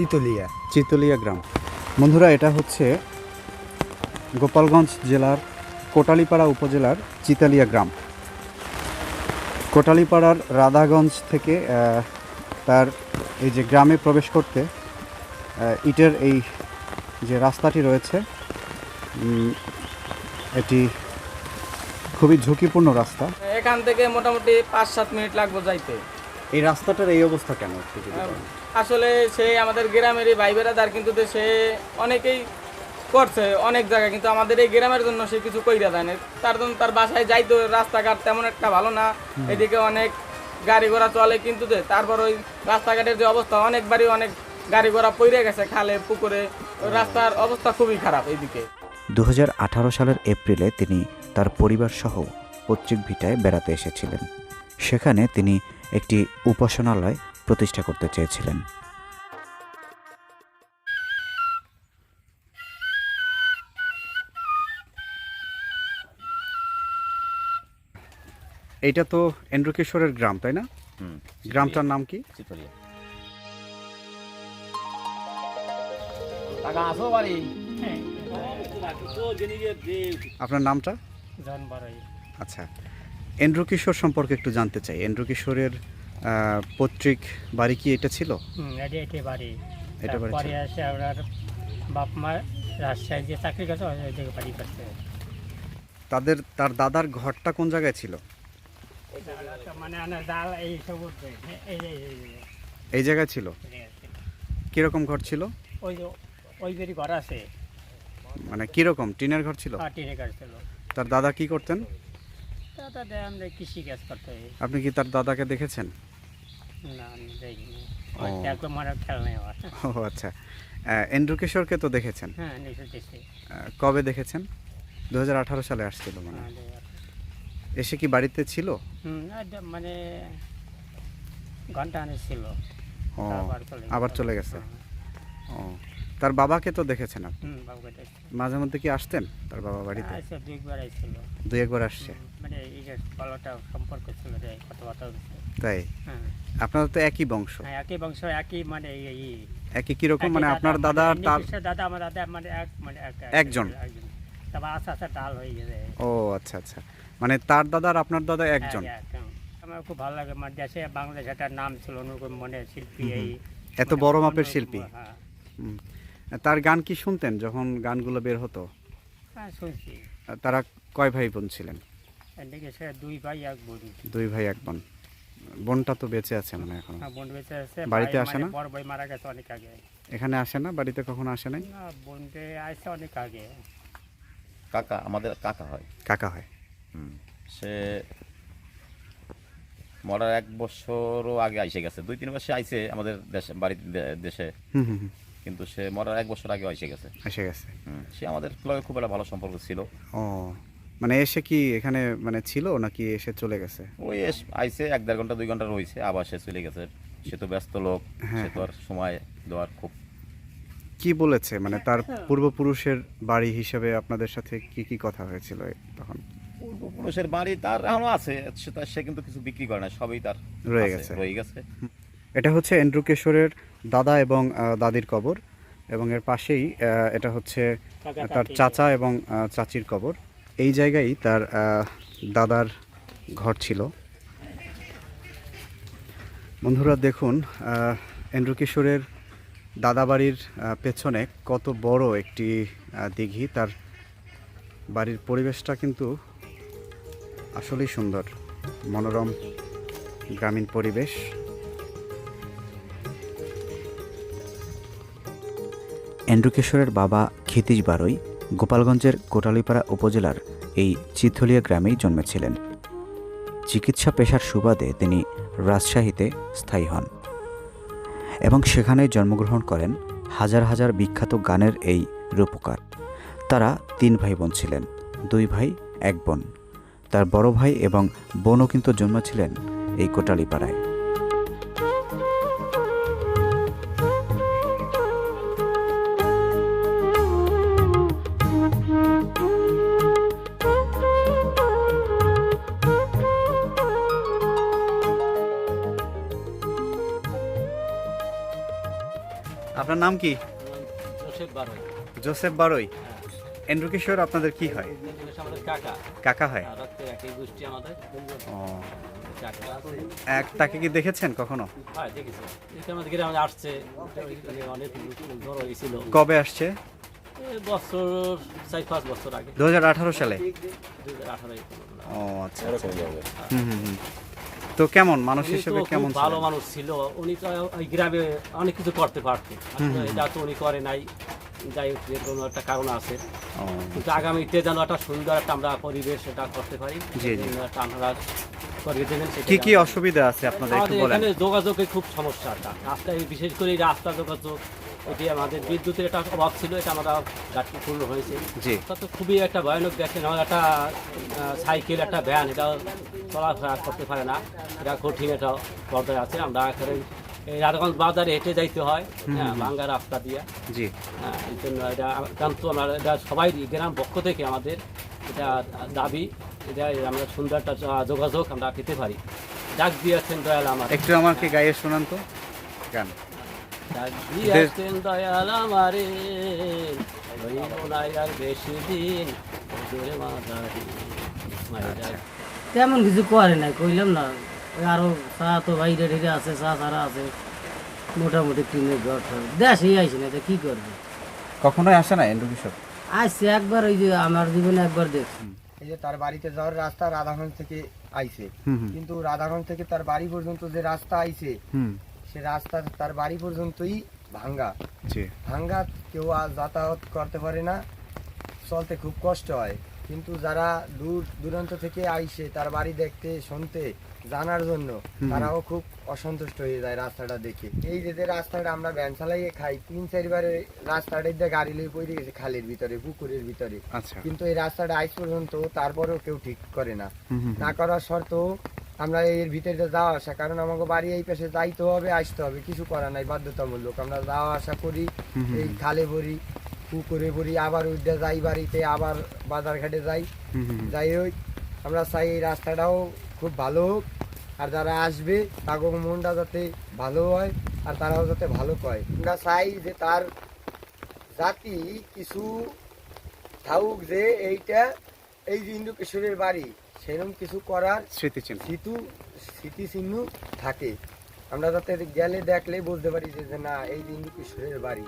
তিতলিয়া চিতলিয়া গ্রাম। বন্ধুরা এটা হচ্ছে গোপালগঞ্জ জেলার কোটালীপাড়া উপজেলার চিতালিয়া গ্রাম। কোটালীপাড়ার রাধাগঞ্জ থেকে তার এই যে গ্রামে প্রবেশ করতে ইটের এই যে রাস্তাটি রয়েছে এটি খুবই ঝুঁকিপূর্ণ রাস্তা। এখান থেকে মোটামুটি পাঁচ সাত মিনিট লাগবে যাইতে। এই রাস্তাটার এই অবস্থা কেন। আসলে সে আমাদের গ্রামেরই ভাই বেড়াদার কিন্তু সে অনেকেই করছে অনেক জায়গায় কিন্তু আমাদের এই গ্রামের জন্য সে কিছু কইরা দেয় না তার জন্য তার বাসায় যাইতো রাস্তাঘাট তেমন একটা ভালো না। এদিকে অনেক গাড়ি ঘোড়া চলে কিন্তু তারপর ওই রাস্তাঘাটের যে অবস্থা অনেকবারই অনেক গাড়ি ঘোড়া পইরে গেছে খালে পুকুরে। রাস্তার অবস্থা খুবই খারাপ এইদিকে দু হাজার আঠারো সালের এপ্রিলে তিনি তার পরিবার সহ পৈতৃক ভিটায় বেড়াতে এসেছিলেন। সেখানে তিনি একটি উপাসনালয় প্রতিষ্ঠা করতে চেয়েছিলেন। এইটা তো এন্দ্রকিশোরের গ্রাম তাই না? গ্রামটার নাম কি? আপনার নামটা? আচ্ছা এন্দ্রকিশোর সম্পর্কে একটু জানতে চাই। এন্দ্রকিশোরের পৈতৃক বাড়ি কি এটা ছিল? হুম, এটা এটি বাড়ি। এটা বাড়ি আসে বাপ মা রাজশাহী যে চাকরি বাড়ি করছে। তাদের তার দাদার ঘরটা কোন জায়গায় ছিল? মানে ডাল এই সব এই জায়গায় ছিল? কীরকম ঘর ছিল? ওই ওই ঘর আছে। মানে কীরকম? টিনের ঘর ছিল? আর টিনে কাজ ছিল। তার দাদা কি করতেন? তা তাদের আমরা কৃষি কাজ করতে। আপনি কি তার দাদাকে দেখেছেন? না আমি দেখিনি ও। একদম আমার খেয়াল নেই আমার। ও আচ্ছা। তো দেখেছেন? হ্যাঁ কবে দেখেছেন? দু হাজার আঠারো সালে আসছিল মানে হ্যাঁ, এসে কি বাড়িতে ছিল? মানে ঘণ্টা ছিল। ও আবার চলে গেছে। হ্যাঁ। ও তার বাবাকে তো দেখেছেন আপনি? মাঝে মধ্যে কি আসতেন তার বাবা বাড়িতে? দুইবার আইছিল একবার আসছে। মানে সম্পর্ক ছিল তাই? হ্যাঁ। আপনার তো একই বংশ। হ্যাঁ, একই বংশ একই মানে একই কীরকম? একই মানে আপনার দাদা আর তার দাদা আমার দাদা মানে এক মানে এক একজন? একজন। তারপর আস্তে আস্তে ডাল হয়ে গেছে। ও আচ্ছা আচ্ছা। মানে তার দাদা আর আপনার দাদা একজন। হ্যাঁ, এক, হ্যাঁ। আমার খুব ভালো লাগে মানে দেশে বাংলাদেশ একটা নাম ছিল অনুকূল মনে শিল্পী এই। এত মানে বড় মাপের শিল্পী। হ্যাঁ। তার গান কি শুনতেন যখন গানগুলো বের হতো? হ্যাঁ শুনছি। তারা কয় ভাই বোন ছিলেন? দুই ভাই এক বোন। দুই ভাই এক বোন। বোনটা তো বেঁচে আছে মানে এখন। হ্যাঁ, বোন বেঁচে আছে। বাড়িতে ভাই আসে মানে না? বড় ভাই মারা গেছে অনেক আগে। এখানে আসে না? বাড়িতে কখনো আসে নাই? না বোনকে আসছে অনেক আগে। কাকা আমাদের কাকা হয়। কাকা হয়। হুম সে মরার এক বছরও আগে আইসে গেছে। দুই তিন বছর আইসে আমাদের দেশে বাড়িতে দে- দেশে। হুম হুম হুম, কিন্তু সে মরার এক বছর আগে আইসে গেছে। এসে গেছে। হুম, সে আমাদের লগে খুব একটা ভালো সম্পর্ক ছিল। ও মানে এসে কি এখানে মানে ছিল নাকি এসে চলে গেছে? ওই এস- আইসে এক দেড় ঘণ্টা দুই ঘণ্টা রয়েছে আবার সে চলে গেছে। সে তো ব্যস্ত লোক হ্যাঁ, সে তো আর সময় দেওয়ার খুব কি বলেছে? মানে তার পূর্বপুরুষের বাড়ি হিসেবে আপনাদের সাথে কি কি কথা হয়েছিল তখন? পূর্বপুরুষের বাড়ি তার এখনও আছে সে তার- সে কিন্তু কিছু বিক্রি করে না সবই তার রয়ে গেছে। রয়ে গেছে। এটা হচ্ছে এন্ড্রুকেশ্বরের দাদা এবং দাদির কবর এবং এর পাশেই এটা হচ্ছে তার চাচা এবং চাচির কবর। এই জায়গায় তার দাদার ঘর ছিল। বন্ধুরা দেখুন আহ, এন্ড্রুকিশোরের দাদাবাড়ির পেছনে কত বড় একটি দিঘি। তার বাড়ির পরিবেশটা কিন্তু আসলেই সুন্দর মনোরম গ্রামীণ পরিবেশ। এন্ড্রুকেশ্বরের বাবা ক্ষিতিশ বারই গোপালগঞ্জের কোটালীপাড়া উপজেলার এই চিথলিয়া গ্রামেই জন্মেছিলেন। চিকিৎসা পেশার সুবাদে তিনি রাজশাহীতে স্থায়ী হন এবং সেখানেই জন্মগ্রহণ করেন হাজার হাজার বিখ্যাত গানের এই রূপকার। তারা তিন ভাই বোন ছিলেন, দুই ভাই, এক বোন। তার বড় ভাই এবং বোনও কিন্তু জন্মেছিলেন এই কোটালীপাড়ায়। আপনার নাম কি? জোসেফ বারোই। জোসেফ এন্ড্রু কিশোর আপনাদের কি হয়? কাকা। কাকা হয়। আমাদের। ও। এক তাকে কি দেখেছেন কখনো? হয় কবে আসছে? বছর চার পাঁচ বছর আগে। দু হাজার আঠারো সালে? ও আচ্ছা আচ্ছা। হুম হুম হুম। তো কেমন? মানুষ হিসেবে কেমন ভালো মানুষ ছিল। উনি তো ওই গ্রামে অনেক কিছু করতে পারতেন। এটা তো উনি করে নাই। যাই হোক যে কোনো একটা কারণ আছে। কিন্তু আগামীতে যেন একটা সুন্দর একটা আমরা পরিবেশ এটা করতে পারি করিয়ে দেবেন কি কি আমরা- অসুবিধা আছে আপনাদের একটু বলেন। এখানে যোগাযোগের খুব সমস্যাটা রাস্তায় বিশেষ করে রাস্তা যোগাযোগ এটি আমাদের বিদ্যুতের একটা অভাব ছিল এটা আমরা ঘাটতি পূর্ণ হয়েছে। জি। তা তো খুবই একটা ভয়ানক দেখেন আমার একটা সাইকেল একটা ভ্যান এটা চলাফেরা করতে পারে না। এটা কঠিন একটা পর্যায়ে আছে। আমরা এখানে এই রাধাগঞ্জ বাজারে হেঁটে যাইতে হয় হ্যাঁ ভাঙ্গা রাস্তা দিয়ে। জি। হ্যাঁ এই জন্য এটা কিন্তু আমরা এটা সবাই গ্রাম পক্ষ থেকে আমাদের এটা দাবি এটা আমরা সুন্দর একটা যোগাযোগ আমরা পেতে পারি। ডাক দিয়েছেন দয়াল আমার। একটু আমাকে গাইয়ে শোনান তো গান। দিয়েছেন দয়াল আমারে। রইব না আর বেশি দিন তেমন কিছু করে নাই কইলাম না আরও চা তো বাইরে ঢেকে আছে চা সারা আছে। মোটামুটি টিনের ঘর। দেশেই আইসি না কি করবে? কখনোই আসে না এন্ড্রু কিশোর আসছে একবার ওই যে আমার জীবনে একবার দেখছি। এই যে তার বাড়িতে যাওয়ার রাস্তা রাধাগঞ্জ থেকে আইছে। কিন্তু রাধাগঞ্জ থেকে তার বাড়ি পর্যন্ত যে রাস্তা আইছে সে রাস্তা তার বাড়ি পর্যন্তই ভাঙ্গা। জি। ভাঙ্গা কেউ আর যাতায়াত করতে পারে না চলতে খুব কষ্ট হয়। কিন্তু যারা দূর দূরান্ত থেকে আইসে তার বাড়ি দেখতে শুনতে জানার জন্য তারাও খুব অসন্তুষ্ট হয়ে যায় রাস্তাটা দেখে। এই যে রাস্তাটা আমরা ভ্যান চালাইয়ে খাই তিন চারবারে রাস্তাটা দিয়ে গাড়ি লয়ে পড়ে গেছে খালের ভিতরে পুকুরের ভিতরে। আচ্ছা। কিন্তু এই রাস্তাটা আজ পর্যন্ত তারপরেও কেউ ঠিক করে না। না করার শর্তেও আমরা এর ভিতরে যাওয়া আসা কারণ আমাকে বাড়ি এই পাশে যাইতে হবে আসতে হবে কিছু করা নাই বাধ্যতামূলক। আমরা যাওয়া আসা করি এই খালে ভরি পুকুরে ভরি আবার উঠে যাই বাড়িতে আবার বাজার ঘাটে যাই যাই হোক আমরা চাই এই রাস্তাটাও খুব ভালো হোক আর যারা আসবে তাগো মনটা যাতে ভালো হয় আর তারাও যাতে ভালো কয়। আমরা চাই যে তার জাতি কিছু থাকুক যে এইটা এই যে হিন্দু কিশোরের বাড়ি সেরকম কিছু করার স্মৃতিচিহ্ন। স্মৃতি স্মৃতিচিহ্ন থাকে। আমরা তাতে গেলে দেখলে বুঝতে পারি যে যে না এই দিন কিশোরের বাড়ি।